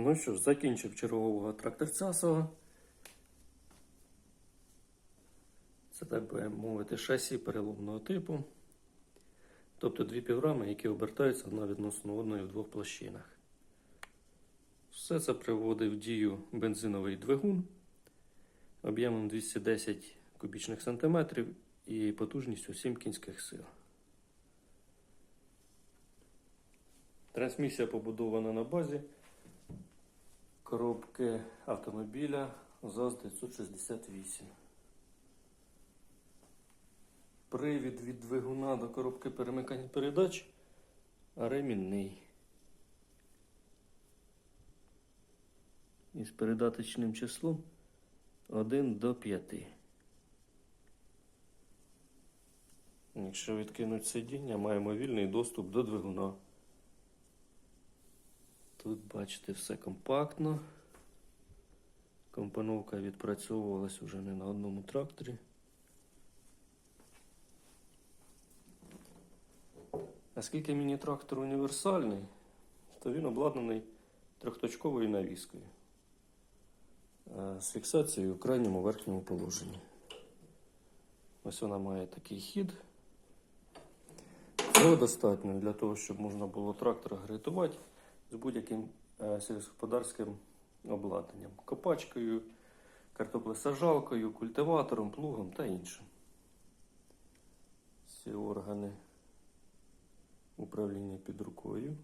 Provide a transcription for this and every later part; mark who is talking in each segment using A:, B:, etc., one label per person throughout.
A: Ну що ж, закінчив чергового тракторця свого. Це так би мовити шасі переломного типу. Тобто дві піврами, які обертаються одна відносно одної в двох площинах. Все це приводить в дію бензиновий двигун об'ємом 210 кубічних сантиметрів і потужністю 7 кінських сил. Трансмісія побудована на базі коробки автомобіля ЗАЗ-968. Привід від двигуна до коробки перемикання передач ремінний. Із передаточним числом 1 до 5. Якщо відкинуть сидіння, маємо вільний доступ до двигуна. Тут, бачите, все компактно. Компоновка відпрацьовувалась уже не на одному тракторі. Оскільки міні-трактор універсальний, то він обладнаний трьохточковою навіскою е, з фіксацією в крайньому верхньому положенні. Ось вона має такий хід. Цього достатньо для того, щоб можна було трактор агрегувати з будь-яким е, сільськогосподарським обладнанням. Копачкою, картоплесажалкою, культиватором, плугом та іншим. Всі органи управління під рукою.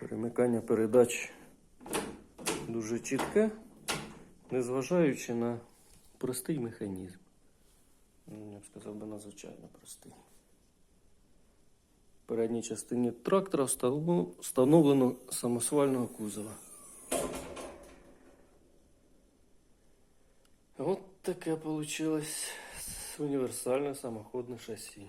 A: Перемикання передач дуже чітке, незважаючи на простий механізм. Ну, Я б сказав би надзвичайно простий. В передній частині трактора вставлено- встановлено самосвального кузова. От таке вийшло універсальне самоходне шасі.